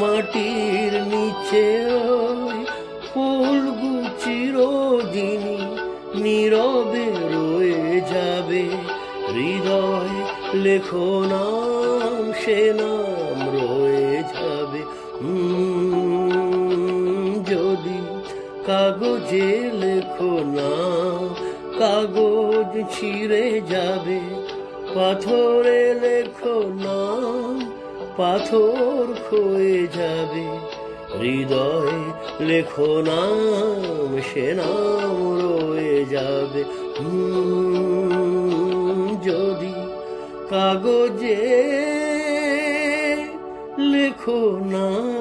মাটির নিচে চিরদিনই নীরবে রয়ে যাবে। হৃদয় লেখো নাম, সে নাম রয়ে যাবে। যদি কাগজে লেখো না, কাগজ ছিঁড়ে যাবে। পাথরে লেখো না পাথর ক্ষয়ে যাবে। হৃদয়ে লেখো নাম সে নাম রয়ে যাবে। যদি কাগজে লেখো না